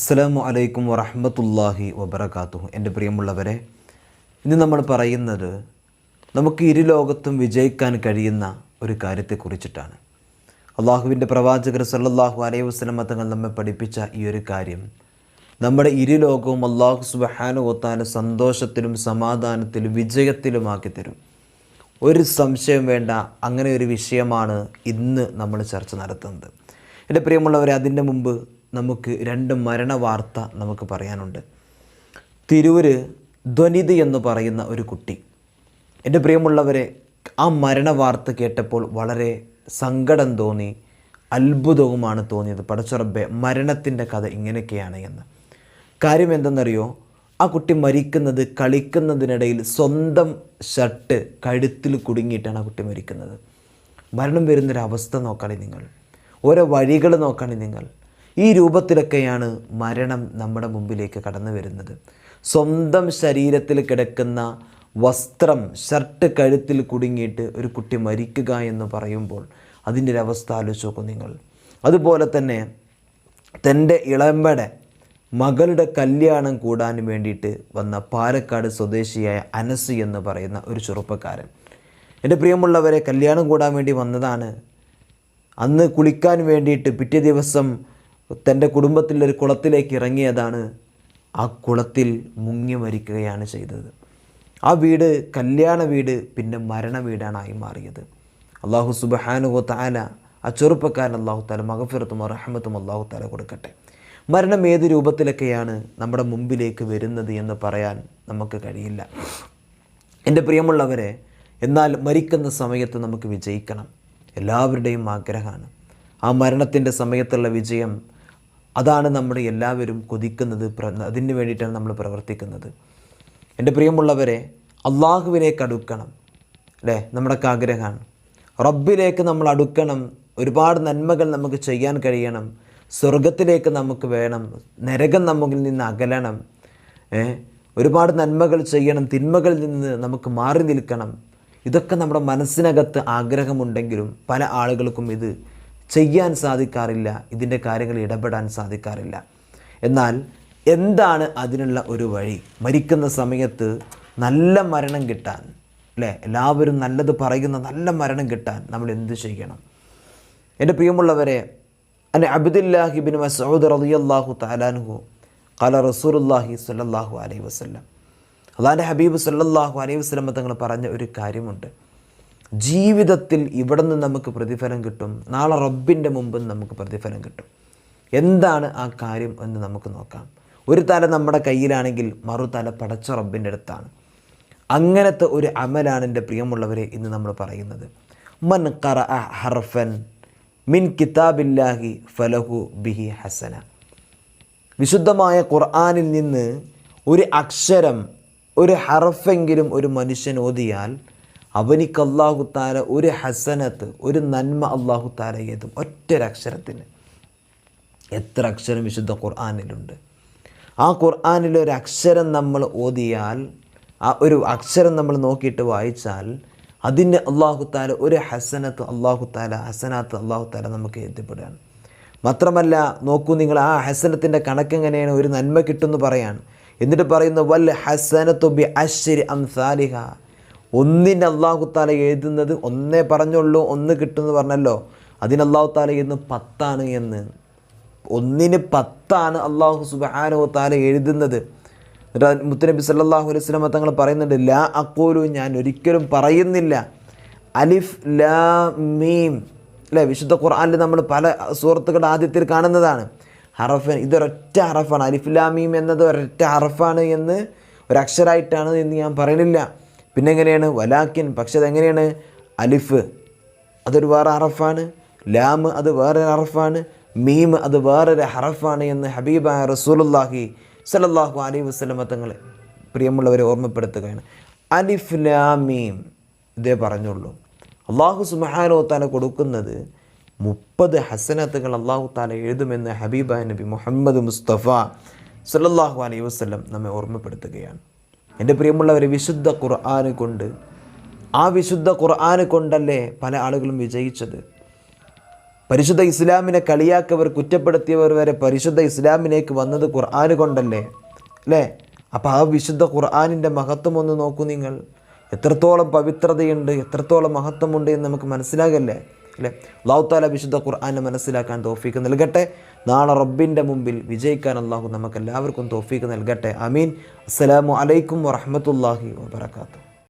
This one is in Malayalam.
അസ്സലാമു അലൈക്കും വറഹ്മത്തുള്ളാഹി വബറകാതുഹു. എന്റെ പ്രിയമുള്ളവരെ ഇന്ന് നമ്മൾ പറയുന്നത് നമുക്ക് ഇരു ലോകത്തും വിജയിക്കാൻ കഴിയുന്ന ഒരു കാര്യത്തെക്കുറിച്ചിട്ടാണ്. അള്ളാഹുവിന്റെ പ്രവാചകർ സല്ലാഹു അലൈഹി വസല്ലമ തങ്ങൾ നമ്മെ പഠിപ്പിച്ച ഈ ഒരു കാര്യം നമ്മുടെ ഇരു ലോകവും അള്ളാഹു വതആല സന്തോഷത്തിലും സമാധാനത്തിലും വിജയത്തിലുമാക്കി തരും ഒരു സംശയം വേണ്ട അങ്ങനെ ഒരു വിഷയമാണ് ഇന്ന് നമ്മൾ ചർച്ച നടത്തുന്നത്. എന്റെ പ്രിയമുള്ളവരെ അതിന്റെ മുമ്പ് നമുക്ക് രണ്ട് മരണ വാർത്ത നമുക്ക് പറയാനുണ്ട്. തിരൂര് ധ്വനിത് എന്ന് പറയുന്ന ഒരു കുട്ടി. എന്റെ പ്രിയമുള്ളവരെ ആ മരണ വാർത്ത കേട്ടപ്പോൾ വളരെ സങ്കടം തോന്നി അത്ഭുതവുമാണ് തോന്നിയത്. പടച്ചുറബെ മരണത്തിന്റെ കഥ ഇങ്ങനെയൊക്കെയാണ് എന്ന്. കാര്യം എന്തെന്നറിയോ? ആ കുട്ടി മരിക്കുന്നത് കളിക്കുന്നതിനിടയിൽ സ്വന്തം ഷർട്ട് കഴുത്തിൽ കുടുങ്ങിയിട്ടാണ് ആ കുട്ടി മരിക്കുന്നത്. മരണം വരുന്നൊരവസ്ഥ നോക്കണേ നിങ്ങൾ. ഓരോ വഴികൾ നോക്കണേ നിങ്ങൾ. ഈ രൂപത്തിലൊക്കെയാണ് മരണം നമ്മുടെ മുമ്പിലേക്ക് കടന്നു വരുന്നത്. സ്വന്തം ശരീരത്തിൽ കിടക്കുന്ന വസ്ത്രം ഷർട്ട് കഴുത്തിൽ കുടുങ്ങിയിട്ട് ഒരു കുട്ടി മരിക്കുക എന്ന് പറയുമ്പോൾ അതിന്റെ ഒരു അവസ്ഥ ആലോചിച്ച് നോക്കും നിങ്ങൾ. അതുപോലെ തന്നെ തന്റെ ഇളമ്പടെ മകളുടെ കല്യാണം കൂടാൻ വേണ്ടിയിട്ട് വന്ന പാലക്കാട് സ്വദേശിയായ അനസ് എന്ന് പറയുന്ന ഒരു ചെറുപ്പക്കാരൻ. എന്റെ പ്രിയമുള്ളവരെ കല്യാണം കൂടാൻ വേണ്ടി വന്നതാണ്. അന്ന് കുളിക്കാൻ വേണ്ടിയിട്ട് പിറ്റേ ദിവസം തന്റെ കുടുംബത്തിന്റെ ഒരു കുളത്തിലേക്ക് ഇറങ്ങിയതാണ് ആ കുളത്തിൽ മുങ്ങി മരിക്കുകയാണ് ചെയ്തത്. ആ വീട് കല്യാണ വീട് പിന്നെ മരണ വീടാണായി മാറിയത്. അള്ളാഹു സുബഹാനുഹോ താല ആ ചെറുപ്പക്കാരൻ അള്ളാഹു താല മകഫിറത്തും റഹമത്തും അള്ളാഹു താല കൊടുക്കട്ടെ. മരണം ഏത് രൂപത്തിലൊക്കെയാണ് നമ്മുടെ മുമ്പിലേക്ക് വരുന്നത് എന്ന് പറയാൻ നമുക്ക് കഴിയില്ല. എന്റെ പ്രിയമുള്ളവരെ എന്നാൽ മരിക്കുന്ന സമയത്ത് നമുക്ക് വിജയിക്കണം. എല്ലാവരുടെയും ആഗ്രഹമാണ്. ആ മരണത്തിന്റെ സമയത്തുള്ള വിജയം അതാണ് നമ്മൾ എല്ലാവരും കൊതിക്കുന്നത് അതിന് വേണ്ടിയിട്ടാണ് നമ്മൾ പ്രവർത്തിക്കുന്നത്. എന്റെ പ്രിയമുള്ളവരെ അള്ളാഹുവിലേക്ക് അടുക്കണം അല്ലേ? നമ്മുടെ ആഗ്രഹമാണ്. റബ്ബിലേക്ക് നമ്മൾ അടുക്കണം ഒരുപാട് നന്മകൾ നമുക്ക് ചെയ്യാൻ കഴിയണം സ്വർഗത്തിലേക്ക് നമുക്ക് വേണം നരകം നമ്മിൽ നിന്ന് അകലണം ഒരുപാട് നന്മകൾ ചെയ്യണം തിന്മകളിൽ നിന്ന് നമുക്ക് മാറി നിൽക്കണം. ഇതൊക്കെ നമ്മുടെ മനസ്സിനകത്ത് ആഗ്രഹമുണ്ടെങ്കിലും പല ആളുകൾക്കും ഇത് ചെയ്യാൻ സാധിക്കാറില്ല ഇതിന്റെ കാര്യങ്ങളിൽ ഇടപെടാൻ സാധിക്കാറില്ല. എന്നാൽ എന്താണ് അതിനുള്ള ഒരു വഴി? മരിക്കുന്ന സമയത്ത് നല്ല മരണം കിട്ടാൻ അല്ലേ? എല്ലാവരും നല്ലത് പറയുന്ന നല്ല മരണം കിട്ടാൻ നമ്മൾ എന്ത് ചെയ്യണം? എന്റെ പ്രിയമുള്ളവരെ അൻ അബ്ദുല്ലാഹിബിൻ മസൂദ് റളിയല്ലാഹു തലാൻഹു കല റസൂലുള്ളാഹി സ്വല്ലല്ലാഹു അലൈഹി വസ്ലം അതാന്റെ ഹബീബ് സല്ലാഹു അലൈഹി വസല്ലം തങ്ങൾ പറഞ്ഞ ഒരു കാര്യമുണ്ട്. ജീവിതത്തിൽ ഇവിടെ നിന്ന് നമുക്ക് പ്രതിഫലം കിട്ടും. നാളെ റബ്ബിന്റെ മുമ്പിൽ നമുക്ക് പ്രതിഫലം കിട്ടും. എന്താണ് ആ കാര്യം എന്ന് നമുക്ക് നോക്കാം. ഒരു തല നമ്മുടെ കയ്യിലാണെങ്കിൽ മറുതല പടച്ച റബ്ബിന്റെ അടുത്താണ്. അങ്ങനത്തെ ഒരു അമലാണ് എന്റെ പ്രിയമുള്ളവരെ ഇന്ന് നമ്മൾ പറയുന്നത്. മൻ ഖറ ഹർഫൻ മിൻ കിതാബില്ലാഹി ഫലഹു ബിഹി ഹസന. വിശുദ്ധമായ ഖുർആാനിൽ നിന്ന് ഒരു അക്ഷരം ഒരു ഹർഫെങ്കിലും ഒരു മനുഷ്യൻ ഓതിയാൽ അവനിക്ക് അള്ളാഹു താല ഒരു ഹസനത്ത് ഒരു നന്മ അള്ളാഹു താല ഏതും. ഒറ്റൊരക്ഷരത്തിന്. എത്ര അക്ഷരം വിശുദ്ധ ഖുർആാനിലുണ്ട്. ആ ഖുർആാനിൽ ഒരു അക്ഷരം നമ്മൾ ഓതിയാൽ ആ ഒരു അക്ഷരം നമ്മൾ നോക്കിയിട്ട് വായിച്ചാൽ അതിന് അള്ളാഹു താല ഒരു ഹസനത്ത് അള്ളാഹു താല ഹസനാത്ത് അള്ളാഹു താല നമുക്ക് എത്തിപ്പെടുകയാണ് മാത്രമല്ല നോക്കൂ നിങ്ങൾ ആ ഹസനത്തിന്റെ കണക്ക് എങ്ങനെയാണ്? ഒരു നന്മ കിട്ടുമെന്ന് പറയാണ്. എന്നിട്ട് പറയുന്നു വൽ ഹസനത്തു ബി അശ്രി അംസാലിഹ. ഒന്നിന് അള്ളാഹു താല എഴുതുന്നത് ഒന്നേ പറഞ്ഞുള്ളൂ ഒന്ന് കിട്ടുമെന്ന് പറഞ്ഞല്ലോ. അതിന് അള്ളാഹു താല എഴുതുന്നു പത്താണ് എന്ന്. ഒന്നിന് പത്താണ് അള്ളാഹു സുബാനോ താല എഴുതുന്നത്. എന്നിട്ട് മുത്തനബി സല്ലാഹു അലൈഹി സ്വലമ തങ്ങൾ പറയുന്നുണ്ട് ലാ അക്കൂലു ഞാൻ ഒരിക്കലും പറയുന്നില്ല. അലിഫ് ലാ മീം. അല്ലേ? വിശുദ്ധ ഖുർആാനിൽ നമ്മൾ പല സുഹൃത്തുക്കളുടെ ആദ്യത്തിൽ കാണുന്നതാണ്. ഹറഫൻ ഇതൊരൊറ്റ ഹറഫാണ്. അലിഫ് ലാ മീം എന്നത് ഒരൊറ്റ ഹറഫാണ് എന്ന് ഒരക്ഷരായിട്ടാണ് എന്ന് ഞാൻ പറയണില്ല പിന്നെ എങ്ങനെയാണ് വലാക്കിൻ പക്ഷെ അതെങ്ങനെയാണ്? അലിഫ് അതൊരു വേറെ അറഫാണ്. ലാമ് അത് വേറൊരു അറഫാണ്. മീം അത് വേറൊരു ഹറഫാണ് എന്ന് ഹബീബായ റസൂലുല്ലാഹി സല്ലല്ലാഹു അലൈഹി വസല്ലമ തങ്ങളെ പ്രിയമുള്ളവരെ ഓർമ്മപ്പെടുത്തുകയാണ്. അലിഫ് ലാമീം ഇതേ പറഞ്ഞുള്ളൂ. അള്ളാഹു സുബ്ഹാനഹു താല കൊടുക്കുന്നത് മുപ്പത് ഹസനത്തുകൾ അള്ളാഹു താല എഴുതുമെന്ന് ഹബീബായ നബി മുഹമ്മദ് മുസ്തഫ സല്ലല്ലാഹു അലൈഹി വസല്ലം നമ്മെ ഓർമ്മപ്പെടുത്തുകയാണ്. എന്റെ പ്രിയമുള്ളവരെ വിശുദ്ധ ഖുർആന് കൊണ്ട് ആ വിശുദ്ധ ഖുർആന് കൊണ്ടല്ലേ പല ആളുകളും വിജയിച്ചത്? പരിശുദ്ധ ഇസ്ലാമിനെ കളിയാക്കവർ കുറ്റപ്പെടുത്തിയവർ വരെ പരിശുദ്ധ ഇസ്ലാമിലേക്ക് വന്നത് ഖുർആൻ കൊണ്ടല്ലേ? അല്ലേ? അപ്പോൾ ആ വിശുദ്ധ ഖുർആാനിന്റെ മഹത്വം ഒന്ന് നോക്കൂ നിങ്ങൾ. എത്രത്തോളം പവിത്രതയുണ്ട് എത്രത്തോളം മഹത്വമുണ്ട് എന്ന് നമുക്ക് മനസ്സിലാകല്ലേ? അല്ലേ അള്ളാഹു താല വിശുദ്ധ ഖുർആാനെ മനസ്സിലാക്കാൻ തോഫീക്ക് നൽകട്ടെ. നാളെ റബ്ബിന്റെ മുമ്പിൽ വിജയിക്കാൻ അള്ളാഹു നമുക്ക് എല്ലാവർക്കും തോഫീക്ക് നൽകട്ടെ. അമീൻ അസ്സലാമു അലൈക്കും വറഹമത്തല്ലാഹി വാബർക്കാത്തു